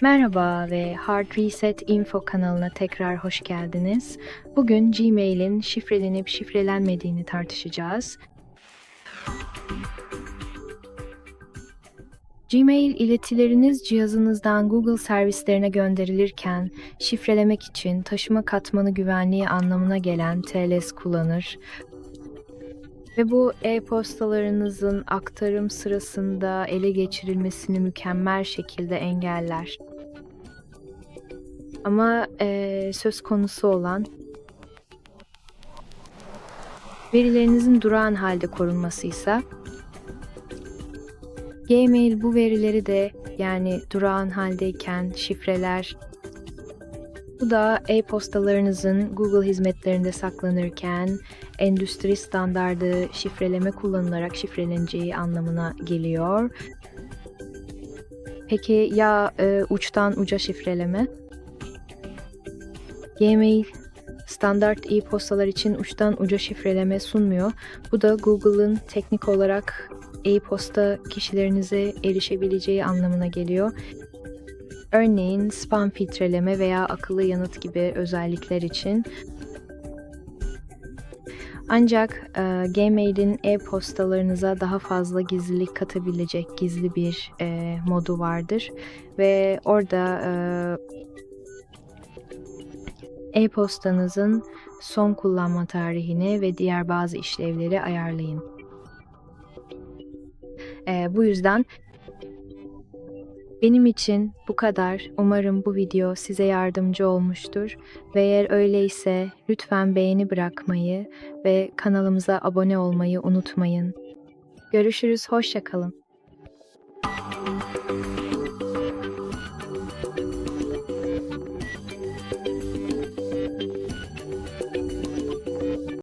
Merhaba ve Hard Reset Info kanalına tekrar hoş geldiniz. Bugün Gmail'in şifrelenip şifrelenmediğini tartışacağız. Gmail iletileriniz cihazınızdan Google servislerine gönderilirken şifrelemek için taşıma katmanı güvenliği anlamına gelen TLS kullanır. Ve bu e-postalarınızın aktarım sırasında ele geçirilmesini mükemmel şekilde engeller. Ama eee, söz konusu olan verilerinizin durağan halde korunması ise Gmail bu verileri de yani durağan haldeyken şifreler bu da e-postalarınızın Google hizmetlerinde saklanırken endüstri standardı şifreleme kullanılarak şifreleneceği anlamına geliyor. Peki ya e, uçtan uca şifreleme? Gmail standart e-postalar için uçtan uca şifreleme sunmuyor. Bu da Google'ın teknik olarak e-posta kişilerinize erişebileceği anlamına geliyor. Örneğin spam filtreleme veya akıllı yanıt gibi özellikler için. Ancak e, Gmail'in e-postalarınıza daha fazla gizlilik katabilecek gizli bir e, modu vardır ve orada e, e-postanızın son kullanma tarihini ve diğer bazı işlevleri ayarlayın. E, bu yüzden benim için bu kadar. Umarım bu video size yardımcı olmuştur. Ve eğer öyleyse lütfen beğeni bırakmayı ve kanalımıza abone olmayı unutmayın. Görüşürüz, hoşça kalın.